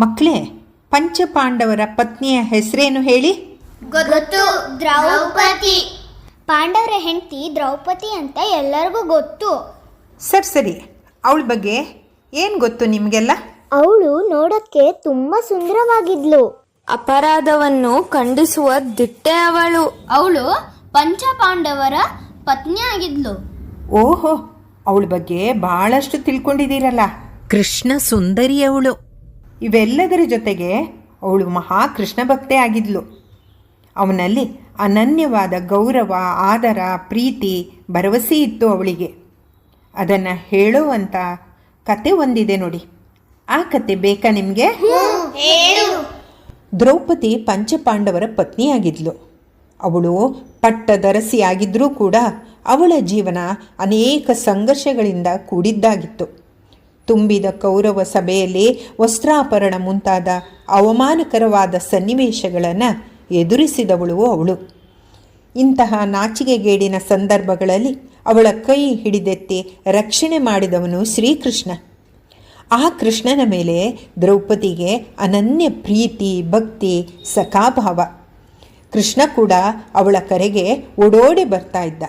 ಮಕ್ಕಳೇ ಪಂಚಪಾಂಡವರ ಪತ್ನಿಯ ಹೆಸರೇನು ಹೇಳಿ? ಗೊತ್ತು ದ್ರೌಪದಿ. ಪಾಂಡವರ ಹೆಂಡತಿ ದ್ರೌಪದಿ ಅಂತ ಎಲ್ಲರಿಗೂ ಗೊತ್ತು. ಸರಿ ಸರಿ. ಅವಳ ಬಗ್ಗೆ ಏನು ಗೊತ್ತು ನಿಮಗೆಲ್ಲ? ಅವಳು ನೋಡಕ್ಕೆ ತುಂಬ ಸುಂದರವಾಗಿದ್ಲು. ಅಪರಾಧವನ್ನು ಖಂಡಿಸುವ ದಿಟ್ಟೆ ಅವಳು. ಅವಳು ಪಂಚಪಾಂಡವರ ಪತ್ನಿ ಆಗಿದ್ಲು ಓಹೋ ಅವಳ ಬಗ್ಗೆ ಬಹಳಷ್ಟು ತಿಳ್ಕೊಂಡಿದ್ದೀರಲ್ಲ. ಕೃಷ್ಣ ಸುಂದರಿ ಅವಳು ಇವೆಲ್ಲದರ ಜೊತೆಗೆ ಅವಳು ಮಹಾ ಕೃಷ್ಣ ಭಕ್ತೆ ಆಗಿದ್ಲು. ಅವನಲ್ಲಿ ಅನನ್ಯವಾದ ಗೌರವ ಆದರ ಪ್ರೀತಿ ಭರವಸೆ ಇತ್ತು ಅವಳಿಗೆ. ಅದನ್ನು ಹೇಳುವಂಥ ಕತೆ ಒಂದಿದೆ ನೋಡಿ. ಆ ಕತೆ ಬೇಕಾ ನಿಮಗೆ? ದ್ರೌಪದಿ ಪಂಚಪಾಂಡವರ ಪತ್ನಿಯಾಗಿದ್ಲು. ಅವಳು ಪಟ್ಟದರಸಿಯಾಗಿದ್ದರೂ ಕೂಡ ಅವಳ ಜೀವನ ಅನೇಕ ಸಂಘರ್ಷಗಳಿಂದ ಕೂಡಿದ್ದಾಗಿತ್ತು. ತುಂಬಿದ ಕೌರವ ಸಭೆಯಲ್ಲಿ ವಸ್ತ್ರಾಪರಣ ಮುಂತಾದ ಅವಮಾನಕರವಾದ ಸನ್ನಿವೇಶಗಳನ್ನು ಎದುರಿಸಿದವಳು ಅವಳು. ಇಂತಹ ನಾಚಿಕೆಗೇಡಿನ ಸಂದರ್ಭಗಳಲ್ಲಿ ಅವಳ ಕೈ ಹಿಡಿದೆತ್ತಿ ರಕ್ಷಣೆ ಮಾಡಿದವನು ಶ್ರೀಕೃಷ್ಣ. ಆ ಕೃಷ್ಣನ ಮೇಲೆ ದ್ರೌಪದಿಗೆ ಅನನ್ಯ ಪ್ರೀತಿ, ಭಕ್ತಿ, ಸಖಾಭಾವ. ಕೃಷ್ಣ ಕೂಡ ಅವಳ ಕರೆಗೆ ಓಡೋಡಿ ಬರ್ತಾ ಇದ್ದ.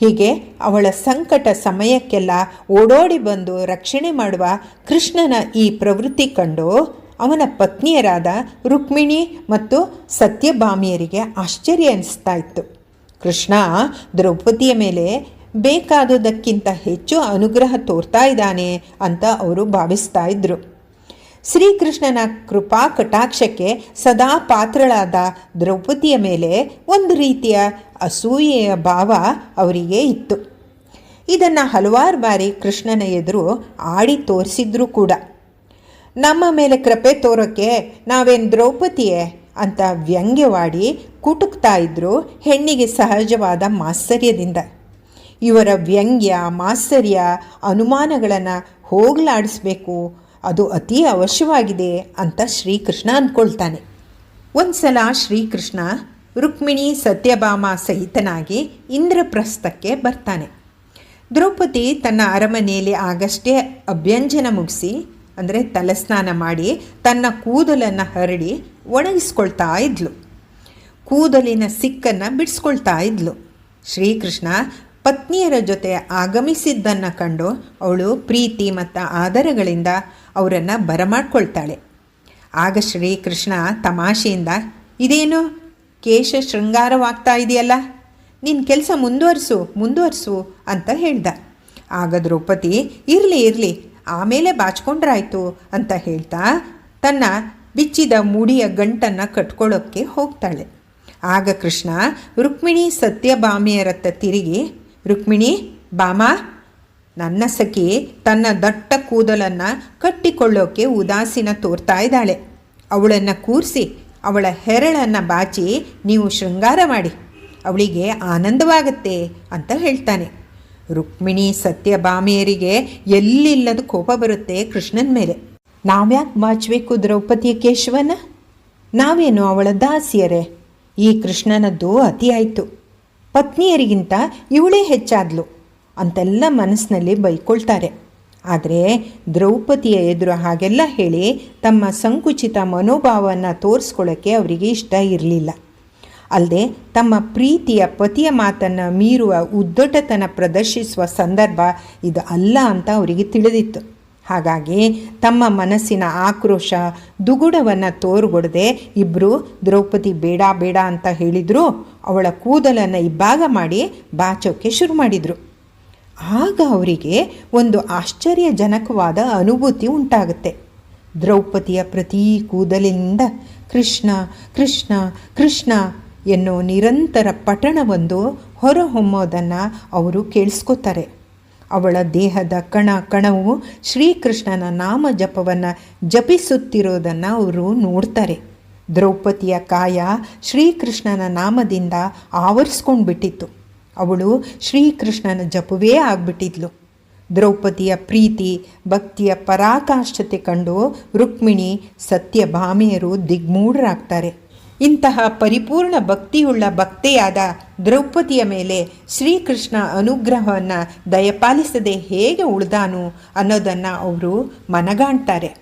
ಹೀಗೆ ಅವಳ ಸಂಕಟ ಸಮಯಕ್ಕೆಲ್ಲ ಓಡೋಡಿ ಬಂದು ರಕ್ಷಣೆ ಮಾಡುವ ಕೃಷ್ಣನ ಈ ಪ್ರವೃತ್ತಿ ಕಂಡು ಅವನ ಪತ್ನಿಯರಾದ ರುಕ್ಮಿಣಿ ಮತ್ತು ಸತ್ಯಭಾಮಿಯರಿಗೆ ಆಶ್ಚರ್ಯ ಅನಿಸ್ತಾ ಇತ್ತು. ಕೃಷ್ಣ ದ್ರೌಪದಿಯ ಮೇಲೆ ಬೇಕಾದುದಕ್ಕಿಂತ ಹೆಚ್ಚು ಅನುಗ್ರಹ ತೋರ್ತಾ ಇದ್ದಾನೆ ಅಂತ ಅವರು ಭಾವಿಸ್ತಾ ಇದ್ದರು ಶ್ರೀಕೃಷ್ಣನ ಕೃಪಾ ಕಟಾಕ್ಷಕ್ಕೆ ಸದಾ ಪಾತ್ರಳಾದ ದ್ರೌಪದಿಯ ಮೇಲೆ ಒಂದು ರೀತಿಯ ಅಸೂಯೆಯ ಭಾವ ಅವರಿಗೆ ಇತ್ತು. ಇದನ್ನು ಹಲವಾರು ಬಾರಿ ಕೃಷ್ಣನ ಎದುರು ಆಡಿ ತೋರಿಸಿದ್ರು ಕೂಡ. ನಮ್ಮ ಮೇಲೆ ಕೃಪೆ ತೋರೋಕ್ಕೆ ನಾವೇನು ದ್ರೌಪದಿಯೇ ಅಂತ ವ್ಯಂಗ್ಯವಾಡಿ ಕುಟುಕ್ತಾ ಇದ್ದರು ಹೆಣ್ಣಿಗೆ ಸಹಜವಾದ ಮಾತ್ಸರ್ಯದಿಂದ ಇವರ ವ್ಯಂಗ್ಯ ಮಾತ್ಸರ್ಯ ಅನುಮಾನಗಳನ್ನು ಹೋಗಲಾಡಿಸ್ಬೇಕು ಅದು ಅತಿ ಅವಶ್ಯವಾಗಿದೆ ಅಂತ ಶ್ರೀಕೃಷ್ಣ ಅಂದ್ಕೊಳ್ತಾನೆ ಒಂದು ಸಲ ಶ್ರೀಕೃಷ್ಣ ರುಕ್ಮಿಣಿ ಸತ್ಯಭಾಮ ಸಹಿತನಾಗಿ ಇಂದ್ರಪ್ರಸ್ಥಕ್ಕೆ ಬರ್ತಾನೆ. ದ್ರೌಪದಿ ತನ್ನ ಅರಮನೆಯಲ್ಲಿ ಆಗಷ್ಟೇ ಅಭ್ಯಂಜನ ಮುಗಿಸಿ, ಅಂದರೆ ತಲೆಸ್ನಾನ ಮಾಡಿ ತನ್ನ ಕೂದಲನ್ನು ಹರಡಿ ಒಣಗಿಸ್ಕೊಳ್ತಾ ಇದ್ಲು. ಕೂದಲಿನ ಸಿಕ್ಕನ್ನು ಬಿಡಿಸ್ಕೊಳ್ತಾ ಇದ್ಲು. ಶ್ರೀಕೃಷ್ಣ ಪತ್ನಿಯರ ಜೊತೆ ಆಗಮಿಸಿದ್ದನ್ನು ಕಂಡು ಅವಳು ಪ್ರೀತಿ ಮತ್ತು ಆದರಗಳಿಂದ ಅವರನ್ನು ಬರಮಾಡ್ಕೊಳ್ತಾಳೆ. ಆಗ ಶ್ರೀಕೃಷ್ಣ ತಮಾಷೆಯಿಂದ, ಇದೇನು? ಕೇಶ ಶೃಂಗಾರವಾಗ್ತಾ ಇದೆಯಲ್ಲ? ನಿನ್ನ ಕೆಲಸ ಮುಂದುವರಿಸು ಮುಂದುವರಿಸು, ಅಂತ ಹೇಳ್ದ. ಆಗ ದ್ರೌಪದಿ, ಇರಲಿ ಇರಲಿ, ಆಮೇಲೆ ಬಾಚ್ಕೊಂಡ್ರಾಯ್ತು, ಅಂತ ಹೇಳ್ತಾ ತನ್ನ ಬಿಚ್ಚಿದ ಮುಡಿಯ ಗಂಟನ್ನು ಕಟ್ಕೊಳ್ಳೋಕ್ಕೆ ಹೋಗ್ತಾಳೆ. ಆಗ ಕೃಷ್ಣ ರುಕ್ಮಿಣಿ ಸತ್ಯಭಾಮಿಯರತ್ತ ತಿರುಗಿ ರುಕ್ಮಿಣಿ ಬಾಮ ನನ್ನ ಸಖಿ ತನ್ನ ದಟ್ಟ ಕೂದಲನ್ನು ಕಟ್ಟಿಕೊಳ್ಳೋಕೆ ಉದಾಸೀನ ತೋರ್ತಾ ಇದ್ದಾಳೆ. ಅವಳನ್ನು ಕೂರಿಸಿ, ಅವಳ ಹೆರಳನ್ನು ಬಾಚಿ ನೀವು ಶೃಂಗಾರ ಮಾಡಿ. ಅವಳಿಗೆ ಆನಂದವಾಗತ್ತೆ ಅಂತ ಹೇಳ್ತಾನೆ. ರುಕ್ಮಿಣಿ ಸತ್ಯಭಾಮಿಯರಿಗೆ ಎಲ್ಲಿಲ್ಲದ ಕೋಪ ಬರುತ್ತೆ ಕೃಷ್ಣನ ಮೇಲೆ. ನಾವ್ಯಾಕೆ ಬಾಚಬೇಕು ದ್ರೌಪದಿಯ ಕೇಶವನ ನಾವೇನು ಅವಳ ದಾಸಿಯರೇ? ಈ ಕೃಷ್ಣನದ್ದು ಅತಿ ಆಯಿತು ಪತ್ನಿಯರಿಗಿಂತ ಇವಳೇ ಹೆಚ್ಚಾದ್ಲು ಅಂತೆಲ್ಲ ಮನಸ್ಸಿನಲ್ಲಿ ಬೈಕೊಳ್ತಾರೆ. ಆದರೆ ದ್ರೌಪದಿಯ ಎದುರು ಹಾಗೆಲ್ಲ ಹೇಳಿ ತಮ್ಮ ಸಂಕುಚಿತ ಮನೋಭಾವವನ್ನು ತೋರಿಸ್ಕೊಳ್ಳೋಕ್ಕೆ ಅವರಿಗೆ ಇಷ್ಟ ಇರಲಿಲ್ಲ. ಅಲ್ಲದೆ ತಮ್ಮ ಪ್ರೀತಿಯ ಪತಿಯ ಮಾತನ್ನು ಮೀರುವ ಉದ್ದಟತನ ಪ್ರದರ್ಶಿಸುವ ಸಂದರ್ಭ ಇದು ಅಲ್ಲ ಅಂತ ಅವರಿಗೆ ತಿಳಿದಿತ್ತು. ಹಾಗಾಗಿ ತಮ್ಮ ಮನಸ್ಸಿನ ಆಕ್ರೋಶ ದುಗುಡವನ್ನು ತೋರುಗೊಡದೆ ಇಬ್ಬರು ದ್ರೌಪದಿ ಬೇಡ ಬೇಡ ಅಂತ ಹೇಳಿದ್ರು, ಅವಳ ಕೂದಲನ್ನು ಇಬ್ಬಾಗ ಮಾಡಿ ಬಾಚೋಕ್ಕೆ ಶುರು ಮಾಡಿದರು. ಆಗ ಅವರಿಗೆ ಒಂದು ಆಶ್ಚರ್ಯಜನಕವಾದ ಅನುಭೂತಿ ಉಂಟಾಗುತ್ತೆ. ದ್ರೌಪದಿಯ ಪ್ರತಿ ಕೂದಲಿನಿಂದ ಕೃಷ್ಣ ಕೃಷ್ಣ ಕೃಷ್ಣ ಎನ್ನುವ ನಿರಂತರ ಪಠಣವೊಂದು ಹೊರಹೊಮ್ಮೋದನ್ನು ಅವರು ಕೇಳಿಸ್ಕೋತಾರೆ. ಅವಳ ದೇಹದ ಕಣ ಕಣವು ಶ್ರೀಕೃಷ್ಣನ ನಾಮ ಜಪವನ್ನು ಜಪಿಸುತ್ತಿರೋದನ್ನು ಅವರು ನೋಡ್ತಾರೆ. ದ್ರೌಪದಿಯ ಕಾಯ ಶ್ರೀಕೃಷ್ಣನ ನಾಮದಿಂದ ಆವರಿಸ್ಕೊಂಡು ಬಿಟ್ಟಿತ್ತು ಅವಳು ಶ್ರೀಕೃಷ್ಣನ ಜಪವೇ ಆಗ್ಬಿಟ್ಟಿದ್ಲು. ದ್ರೌಪದಿಯ ಪ್ರೀತಿ, ಭಕ್ತಿಯ ಪರಾಕಾಷ್ಠತೆ ಕಂಡು ರುಕ್ಮಿಣಿ ಸತ್ಯಭಾಮಿಯರು ದಿಗ್ಮೂಢರಾಗ್ತಾರೆ. ಇಂತಹ ಪರಿಪೂರ್ಣ ಭಕ್ತಿಯುಳ್ಳ ಭಕ್ತೆಯಾದ ದ್ರೌಪದಿಯ ಮೇಲೆ ಶ್ರೀಕೃಷ್ಣ ಅನುಗ್ರಹವನ್ನು ದಯಪಾಲಿಸದೆ ಹೇಗೆ ಉಳಿದಾನು ಅನ್ನೋದನ್ನು ಅವರು ಮನಗಾಣ್ತಾರೆ.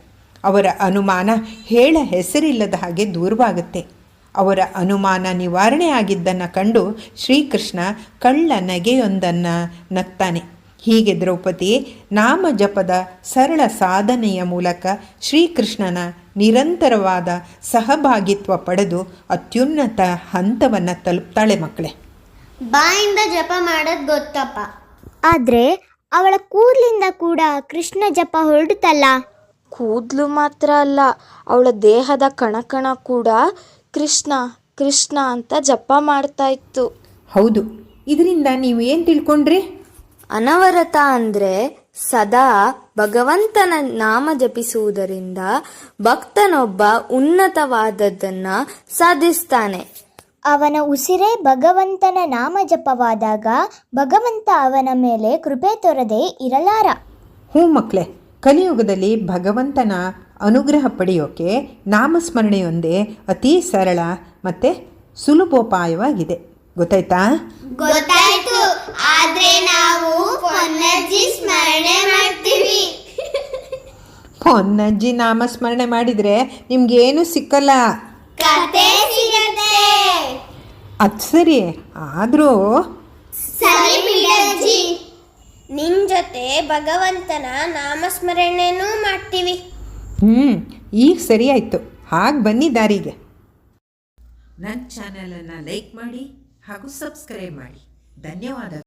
ಅವರ ಅನುಮಾನ ಹೇಳ ಹೆಸರಿಲ್ಲದ ಹಾಗೆ ದೂರವಾಗುತ್ತೆ. ಅವರ ಅನುಮಾನ ನಿವಾರಣೆ ಆಗಿದ್ದನ್ನು ಕಂಡು ಶ್ರೀಕೃಷ್ಣ ಕಳ್ಳ ನಗೆಯೊಂದನ್ನು ನಗ್ತಾನೆ. ಹೀಗೆ ದ್ರೌಪದಿ ನಾಮ ಜಪದ ಸರಳ ಸಾಧನೆಯ ಮೂಲಕ ಶ್ರೀಕೃಷ್ಣನ ನಿರಂತರವಾದ ಸಹಭಾಗಿತ್ವ ಪಡೆದು ಅತ್ಯುನ್ನತ ಹಂತವನ್ನು ತಲುಪ್ತಾಳೆ ಮಕ್ಕಳೇ. ಬಾಯಿಂದ ಜಪ ಮಾಡೋದು ಗೊತ್ತಪ್ಪ. ಆದರೆ ಅವಳ ಕೂದಲಿಂದ ಕೂಡ ಕೃಷ್ಣ ಜಪ ಹೊರಡುತ್ತಲ್ಲ? ಕೂದಲು ಮಾತ್ರ ಅಲ್ಲ ಅವಳ ದೇಹದ ಕಣಕಣ ಕೂಡ ಕೃಷ್ಣ ಕೃಷ್ಣ ಅಂತ ಜಪ ಮಾಡ್ತಾ ಇತ್ತು. ಹೌದು ಇದರಿಂದ ನೀವು ಏನು ತಿಳ್ಕೊಂಡ್ರಿ? ಅನವರತ ಅಂದ್ರೆ ಸದಾ ಭಗವಂತನ ನಾಮ ಜಪಿಸುವುದರಿಂದ ಭಕ್ತನೊಬ್ಬ ಉನ್ನತವಾದದ್ದನ್ನ ಸಾಧಿಸ್ತಾನೆ. ಅವನ ಉಸಿರೇ ಭಗವಂತನ ನಾಮ ಜಪವಾದಾಗ ಭಗವಂತ ಅವನ ಮೇಲೆ ಕೃಪೆ ತೊರದೆ ಇರಲಾರ. ಹ್ಞೂ ಮಕ್ಕಳೇ ಕಲಿಯುಗದಲ್ಲಿ ಭಗವಂತನ ಅನುಗ್ರಹ ಪಡೆಯೋಕೆ ನಾಮಸ್ಮರಣೆಯೊಂದೇ ಅತೀ ಸರಳ ಮತ್ತು ಸುಲಭೋಪಾಯವಾಗಿದೆ. ಗೊತ್ತಾಯ್ತಾ? ಗೊತ್ತಾಯ್ತು. ಆದ್ರೆ ನಾವು ಪೊನ್ನಜ್ಜಿ ಸ್ಮರಣೆ ಮಾಡ್ತೀವಿ. ಪೊನ್ನಜ್ಜಿ ನಾಮಸ್ಮರಣೆ ಮಾಡಿದ್ರೆ ನಿಮ್ಗೇನು ಸಿಕ್ಕಲ್ಲ. ಕತೆ ಸಿಗತ್ತೆ. ಅದು ಸರಿ. ಆದರೂ ಸರಿ ಬಿಡಜ್ಜಿ. ನಿನ್ ಜೊತೆ ಭಗವಂತನ ನಾಮಸ್ಮರಣೆನೂ ಮಾಡ್ತೀವಿ. ಹ್ಮ್ ಈಗ ಸರಿ ಆಯ್ತು. ಹಾಗೆ ಬನ್ನಿ ದಾರಿಗೆ. ನನ್ನ ಚಾನಲನ್ನು ಲೈಕ್ ಮಾಡಿ ಹಾಗೂ ಸಬ್ಸ್ಕ್ರೈಬ್ ಮಾಡಿ. ಧನ್ಯವಾದ